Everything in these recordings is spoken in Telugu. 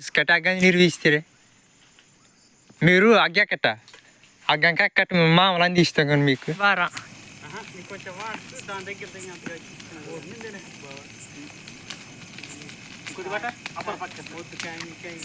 ಇಸ್ಕಟ ಹಗ್ಗ ನೀರು ಬೀಸ್ತೀರಿ మీరు అగ్గెక్కట అగ్గం కక్కట మామూలు అందిస్తాం కానీ మీకు వారా కొంచెం వాడు దాని దగ్గర దగ్గర కొద్ది బట్ట అప్పర్ పక్క వద్దు కాయ కాయ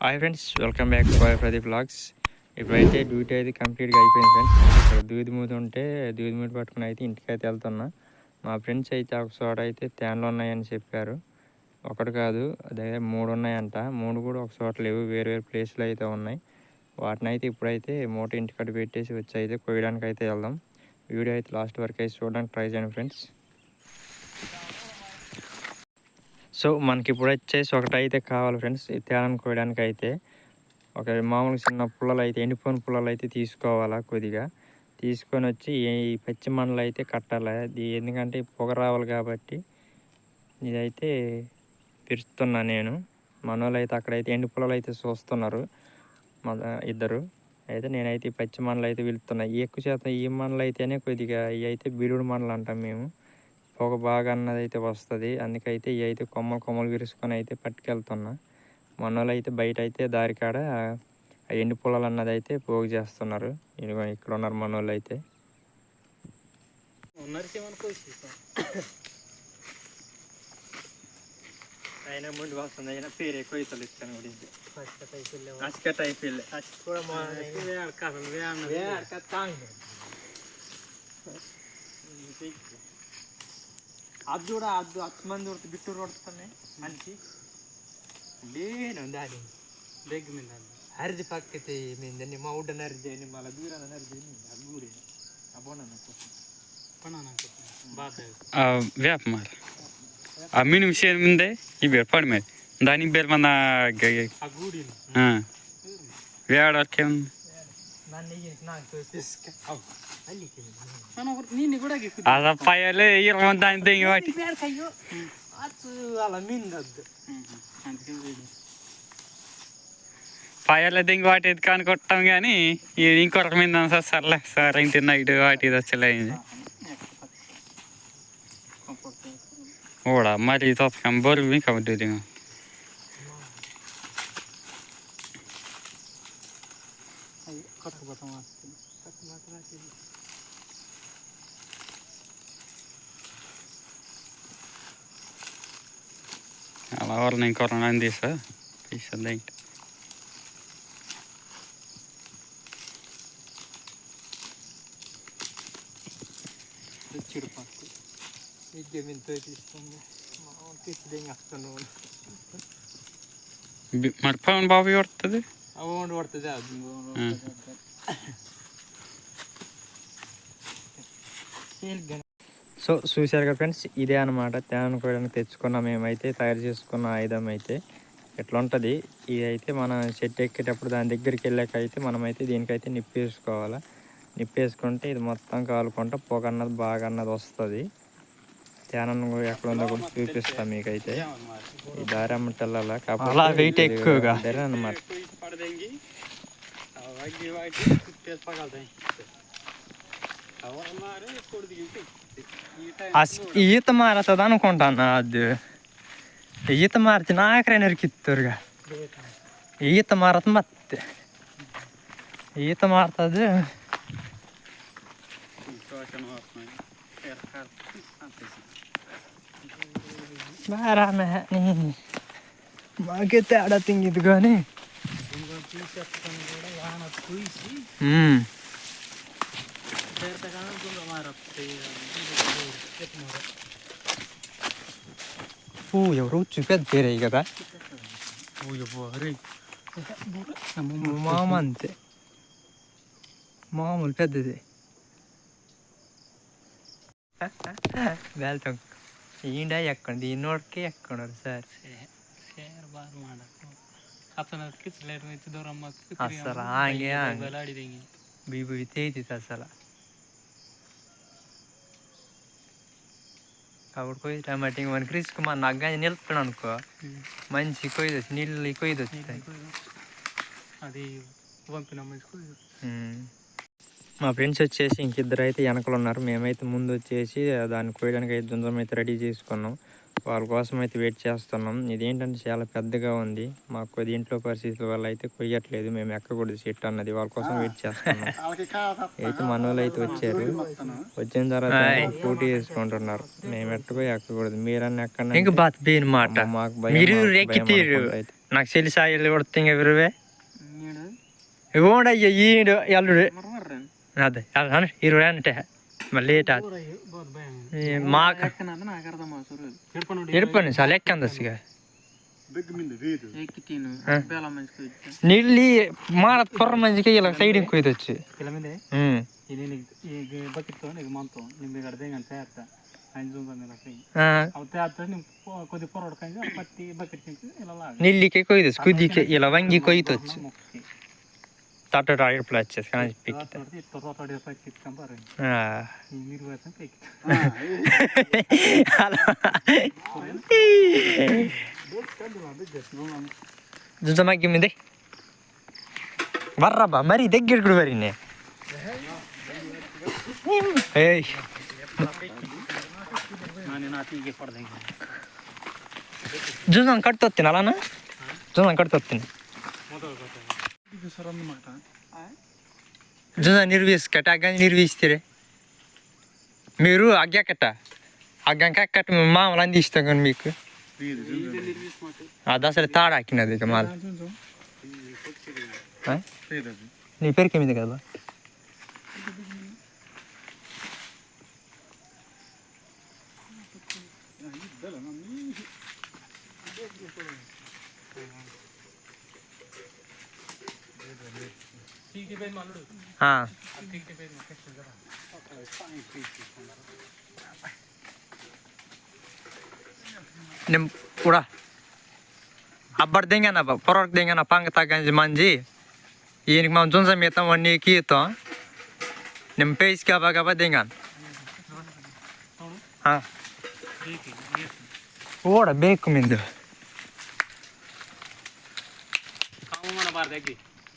hi friends welcome back to boy Pradeep blogs ఇప్పుడైతే డ్యూటీ అయితే కంప్లీట్గా అయిపోయింది ఫ్రెండ్స్ ఇక్కడ దూది మూత ఉంటే దూది మూత పట్టుకుని అయితే ఇంటికి అయితే వెళ్తున్నా. మా ఫ్రెండ్స్ అయితే ఒక చోట అయితే తేనెలు ఉన్నాయని చెప్పారు. ఒకటి కాదు అదే మూడు ఉన్నాయంట. మూడు కూడా ఒక చోట లేవు వేరు వేరు ప్లేస్లు అయితే ఉన్నాయి. వాటిని అయితే ఇప్పుడైతే మూట ఇంటికడ పెట్టేసి వచ్చి అయితే కోయడానికి అయితే వెళ్దాం. వీడియో అయితే లాస్ట్ వరకు అయితే చూడడానికి ట్రై చేయండి ఫ్రెండ్స్ సో మనకి ఇప్పుడు వచ్చేసి ఒకటి అయితే కావాలి ఫ్రెండ్స్ ఈ తేలను కోయడానికి అయితే. ఒక మామూలు చిన్న పుల్లలు అయితే ఎండిపోయిన పుల్లలు అయితే తీసుకోవాలా కొద్దిగా. తీసుకొని వచ్చి ఈ పచ్చి మండలు అయితే కట్టాలి ఎందుకంటే పొగ రావాలి కాబట్టి ఇదైతే పిరుస్తున్నా నేను. మనోళ్ళు అయితే అక్కడైతే ఎండి పుల్లలు అయితే చూస్తున్నారు మన ఇద్దరు. అయితే నేనైతే ఈ పచ్చి మండలు అయితే వెళ్తున్నా ఎక్కువ శాతం ఈ మండలు అయితేనే కొద్దిగా ఇవి అయితే బిడుడు మండలు అంటాం మేము. పొగ బాగా అన్నది అయితే వస్తుంది. అందుకైతే ఇవి అయితే కొమ్మలు కొమ్మలు విరుసుకొని అయితే పట్టుకెళ్తున్నా. మనోళ్ళైతే అయితే బయట అయితే దారి కాడ ఎండు పొలాలు అన్నది అయితే పోగు చేస్తున్నారు. ఇక్కడ ఉన్నారు మనోళ్ళు అయితే అయినా ముందు వస్తుంది. అయినా పేరు ఎక్కువ ఇస్తాను అచ్చక కూడా అద్దు అడకాలి అది చూడ అది మంది ఉడుతుంది బిట్టూరు మంచి. ಏನು ಒಂದು ಹಾಡಿ ಬೇಗ ಮಿಂದಾನು ಹರಿದು ಪಕ್ಕತೆ ಮಿಂದ ನಿಮ್ಮ ಔಡನ ಹರಿದೆ ನಿಮ್ಮ ದೂರನ ಹರಿದೆ ಮಿಂದ ದೂರೆ ಅಬೋಣನ ಪಣನ ಬಾದ ವ್ಯಾಪ್ ಮಾರ ಆ ಮೀನು ವಿಷಯ ಮುಂದೆ ಈ ಬೇರೆ ಪಡ ಮೇಲೆ ದಾನಿ ಬೇರೆ ಮನ ಹಾಂ ವ್ಯಾಡ ಅಕ್ಕೆ ಅದ ಪಾಯಲ್ಲೇ ಇರೋ ಅಂತ ಅಂತ ಹಿಂಗೆ అలా మిందద్దు పయ్యలే దిగి వాటి ఎది కాని కొట్టాం కానీ ఇంకొక మీద సార్ సర్లే సార్ ఇంటి నైట్ వాటి ఇది వచ్చలే ఓడా మరి తొత్తకం బోరు ఇంకా ఉంటుంది కొట్టకపోతాం Ahora en coronan dice, dice link. Çırpak. Bir gemin tövbe üstünde. Tepeden yaktın onu. Marpağın babi ortada. Ama onu ortada. Onu ortada. So చూశారు కదా ఫ్రెండ్స్ ఇదే అనమాట తేనె కోయడానికి తెచ్చుకున్న మేమైతే తయారు చేసుకున్న ఆయుధం అయితే ఎట్లా ఉంటుంది? ఇది అయితే మనం చెట్టు ఎక్కేటప్పుడు దాని దగ్గరికి వెళ్ళాక అయితే మనమైతే దీనికైతే నిప్పేసుకోవాలి. నిప్పేసుకుంటే ఇది మొత్తం కాలుకుంటే పొగ అన్నది బాగా అన్నది వస్తుంది. తేనెను కూడా ఎక్కడ ఉందో కూడా చూపిస్తాం మీకైతే. ఈ దారి అమ్మటి వెళ్ళాలా? అలా weight ఎక్కువగా. అనమాట Аз ии тамаратадан уконтан адды. Ии тамартин акренер киттүргө. Ии тамарат матты. Ии тамартады. Bara med ni. Maget är det inget gani. Mm. शहर तक आना तुम हमारा ಓ ಎವರು ಚಿಕ್ಕದ್ ಬೇರೆ ಈಗ ಓ ಯವ್ವ ಅರೆ ನಮ್ಮ ಮಾಮ ಅಂತೆ ಮಾಮೂಲು ಪೆದ್ದಿದೆ ಬ್ಯಾಲ್ ತಗ ಈಂಡ ಎಕ್ಕೊಂಡು ಈ ನೋಡ್ಕೆ ಎಕ್ಕೊಂಡವ್ರು ಸರ್ ಶೇರ್ ಬಾರ್ ಮಾಡಕ್ಕೆ ಅಪ್ಪನ ಕಿಚ್ಚಲೇರ್ ನಿಂತಿದ್ದವ್ರ ಅಮ್ಮ ಸರ ಹಾಗೆ ಬಲಾಡಿದಂಗೆ ಬೀಬಿ ತೇಯ್ತಿತ್ತು ಸಲ అప్పుడు కొయ్యి టమాటా ఇంక మనకి రిస్క్ మన నగ్గాని నిలుపుతాడు అనుకో. మంచి కొయ్యి వచ్చి నీళ్ళు కొయ్యి వస్తాయి అది. మా ఫ్రెండ్స్ వచ్చేసి ఇంకిద్దరు అయితే వెనకలు ఉన్నారు. మేమైతే ముందు వచ్చేసి దాన్ని కోయడానికి అయితే దుంజం అయితే రెడీ చేసుకున్నాం. వాళ్ళ కోసం అయితే వెయిట్ చేస్తున్నాం. ఇదేంటంటే చాలా పెద్దగా ఉంది. మాకు దీంట్లో పరిస్థితుల వల్ల అయితే కొయ్యట్లేదు. మేము ఎక్కకూడదు చెట్టు అన్నది. వాళ్ళ కోసం వెయిట్ చేస్తున్నాం. అయితే మన వాళ్ళు అయితే వచ్చారు. వచ్చిన తర్వాత పోటీ చేసుకుంటున్నారు. మేము ఎట్టుకో ఎక్కకూడదు. మీరన్నా ఎక్కడ ఇంక బాత్ బీన్ మాట. మాకు భయం. నాకు తెలిసి కొడుతుంది ఎవరువే ఇవ్వండి ఈడు అల్లుడు అదే అదే ఇరవై అంటే ಲೇಟ್ ಆಯ್ತು ಮಾಕ. ಇರ್ಪನು ಸಲ ಸಿಗ ನಿಲ್ಲಿ ಮಾರತ್ ಕೊರ್ರ ಮಂಜಿಗೆ ಇಲ್ಲ ಸೈಡಿಗೆ ಕೊಯ್ದೊಚ್ಚಿ ಹ್ಮ್. ನಿಲ್ಲಿಕೆ ಕೊಯ್ದೊಚ್ಚು ಕುದಿಕೆ ಇಲ್ಲ ವಂಗಿ ಕೊಯ್ತೊಚ್ಚು బకెట్తో నీకు మనతో నిమ్మి కడితే ఇంకా తేస్తా ఆయన చూద్దాం ఇలా పోయి ఆ, అవి తేస్తా నీకు కొద్ది పొరడు అన్నమాట జుజం నిర్వహిస్కట అగ్గ నిర్వహిస్తే మీరు అగ్గకట అగ్గంక కట్ట మామూలు అందిస్తాం కానీ మీకు అది అసలు తాడాకినది ఇక ఆ? నీ పేరుకి మీద కదా Hah. pura abar denga na porok denga na pang ta ganji manji yin ma jun sa meta wan ni ki to Hah. peis ka ba ka ba denga ha ora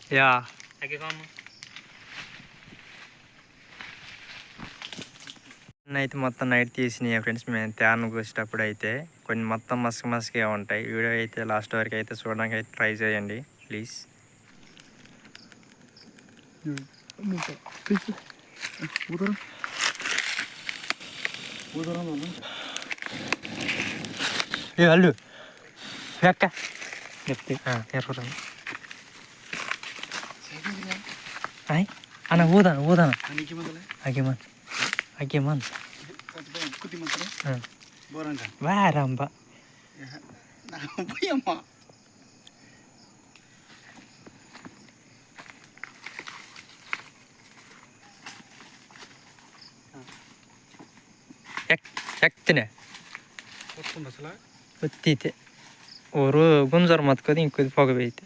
ya yeah. దగ్గర కాము అయితే మొత్తం నైట్ తీసినాయి ఫ్రెండ్స్. మేము తేను వచ్చేటప్పుడు అయితే కొన్ని మొత్తం మస్క్ మస్క్గా ఉంటాయి. వీడియో అయితే లాస్ట్ వరకు అయితే చూడడానికి అయితే ట్రై చేయండి. ప్లీజ్ ఏ అల్లు. ఎక్క చెప్తే. ఎర్ర ಆಯ್ ಅಣ್ಣ ಓದಣ ಓದಣ ಹಾಗೆಮನ್ ಹಾಗೆಮನ್ ವಾರಂಬ ಎಕ್ತನೆ ಗೊತ್ತೈತೆ ಅವರು ಗುಂಜಾರು ಮಾತ್ಕೋದು ಇಂಕೋದು ಪೊಗಬೈತೆ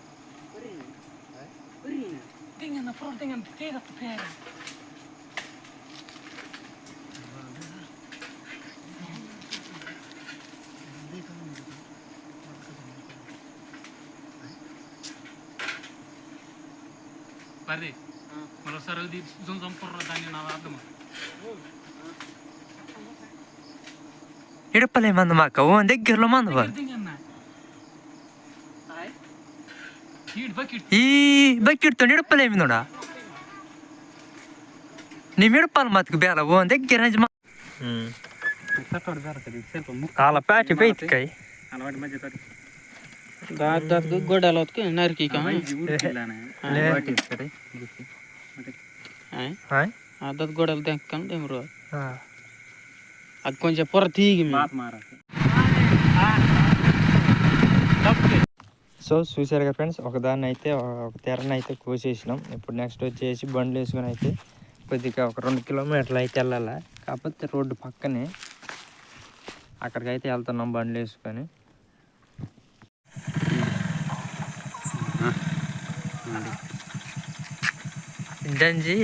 dingen naar voren dingen meteen te de pijlen. Pare, malosaral di zon zon por dani na wadama. Hirpale manama ka, o, deggerlo gerlo Deggerlo manava. ఈ ಬೈಕ್ ಇಡ್ಕೊಂಡು నీ ಇವ್ మతికి ನಿಮ್ ಹಿಡಪ್ಪಲ್ಲ దగ్గర నరికి దాదాపు గొడవలు తెక్కను అది కొంచెం పొర తీగి సో చూసారు కదా ఫ్రెండ్స్ ఒకదాన్ని అయితే ఒక తెరని అయితే కోసేసినాం. ఇప్పుడు నెక్స్ట్ వచ్చేసి బండ్లు వేసుకొని అయితే కొద్దిగా ఒక రెండు కిలోమీటర్లు అయితే వెళ్ళాలి. కాకపోతే రోడ్డు పక్కనే అక్కడికైతే వెళ్తున్నాం బండ్లు వేసుకొని. జంజి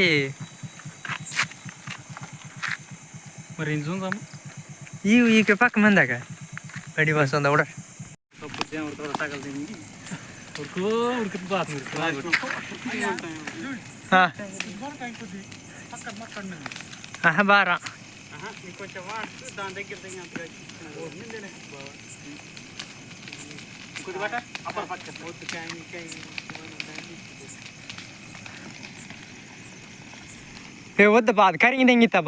మరి ఏం ఈ ఈ పక్క మందాక? బడి వస్తుంది కూడా? తప్పు ఉడతాడు బారా కొంచెం వాడుతూ దాని దగ్గర దగ్గర కొద్ది బట్ట అప్పర్ పక్క వద్దు కాయ కాయ ఏ వద్దు బా అది కరింగి తెంగితా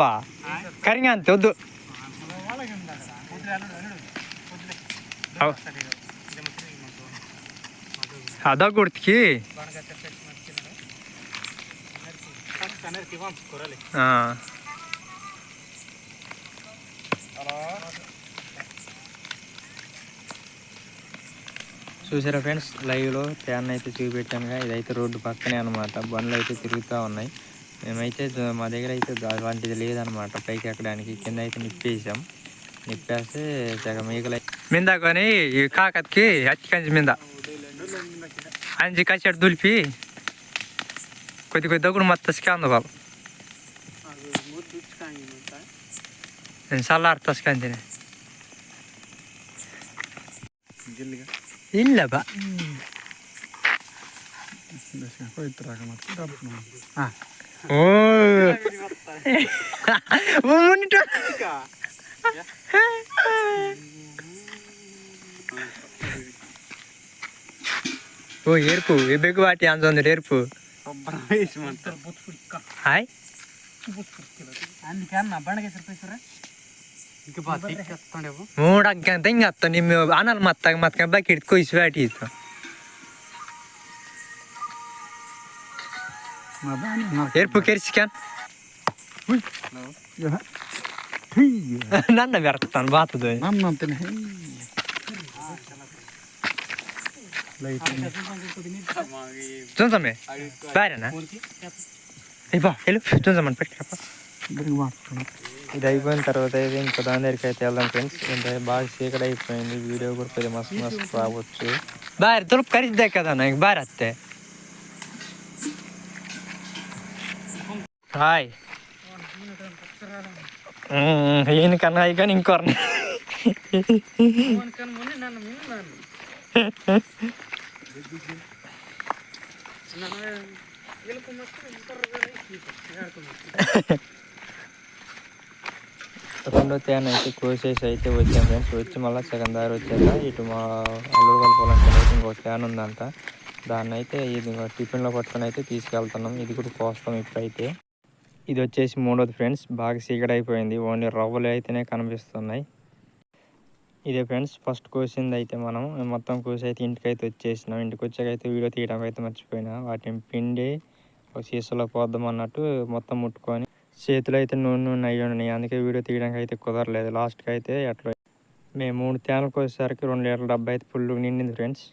గుర్తుకి ఆ. చూసారా ఫ్రెండ్స్ లైవ్లో ఫ్యాన్ అయితే చూపెట్టానుగా ఇదైతే రోడ్డు పక్కనే అనమాట బండ్లు అయితే తిరుగుతూ ఉన్నాయి. మేమైతే మా దగ్గర అయితే అలాంటిది లేదనమాట పైకి ఎక్కడానికి కింద అయితే నిప్పేసాం. నిప్పేస్తే సగం మేకలు మిందా కొని కాకత్కి అత్తి కంచి మింద. Anca kaçar dülpi. Koydu koydu da kurmatta sıkandı bal. Sallar Oh. ಇಲ್ಲ ಬಾ ಹಾಂ ಓ ಏರ್ಪು ಬೇಗ ಬಾಟಿ ಅಂದ ಏರ್ಪು ಹಾಯ್ ಮೂಡಕ್ಕೆ ಅಂತ ಹಿಂಗೆ ಹತ್ತ ನಿಮ್ಮ ಅನಲ್ ಮತ್ತಾಗ ಮತ್ಕ ಬಾಕಿ ಹಿಡ್ದು ಕೊಯ್ಸಿ ಬಾಟಿ ಇತ್ತು ಏರ್ಪು ಕೆರ್ಸಿಕ್ಯಾನ್ ನನ್ನ ವ್ಯರ್ಥ ಬಾತದ ನಮ್ಮಂತನೇ తుంచమే బారేనా అయ్యి బా వెళ్ళు తుంచమని పెట్టప్ప ఇది అయిపోయిన తర్వాత అయితే ఇంకా దాని దగ్గరికి అయితే వెళ్దాం ఫ్రెండ్స్ ఇంకా బాగా చీకటి అయిపోయింది వీడియో కూడా కొద్దిగా మస్తు మస్తు రావచ్చు బారి తులుపు కరిద్దే కదా నాకు బారి అత్తే హాయ్ ఈయనకన్నా అయ్యి కానీ ఇంకోరిని రెండో తేన అయితే కోసేసి అయితే వచ్చాం ఫ్రెండ్స్ వచ్చి మళ్ళీ సెకండ్ దారి వచ్చాక ఇటు మా అల్లుడు వాళ్ళ పొలం అయితే ఇంకో తేన ఉందంట. దాన్ని అయితే ఇది టిఫిన్లో పట్టుకొని అయితే తీసుకెళ్తున్నాం. ఇది కూడా కోస్తాం ఇప్పుడైతే. ఇది వచ్చేసి మూడోది ఫ్రెండ్స్ బాగా సీకడైపోయింది అయిపోయింది. ఓన్లీ రవ్వలు అయితేనే కనిపిస్తున్నాయి. ఇదే ఫ్రెండ్స్ ఫస్ట్ కోసింది అయితే మనం. మొత్తం కోసి అయితే ఇంటికి అయితే వచ్చేసినాం. ఇంటికి వచ్చాక అయితే వీడియో తీయడం అయితే మర్చిపోయినా. వాటిని పిండి ఒక సీసాలో పోద్దాం అన్నట్టు మొత్తం ముట్టుకొని చేతులు అయితే నూనె నూనె అయ్యి ఉన్నాయి. అందుకే వీడియో తీయడానికి అయితే కుదరలేదు. లాస్ట్కి అయితే అట్లా. మేము మూడు తేనెలకు వచ్చేసరికి రెండు లీటర్ల డబ్బా అయితే ఫుల్ నిండింది ఫ్రెండ్స్.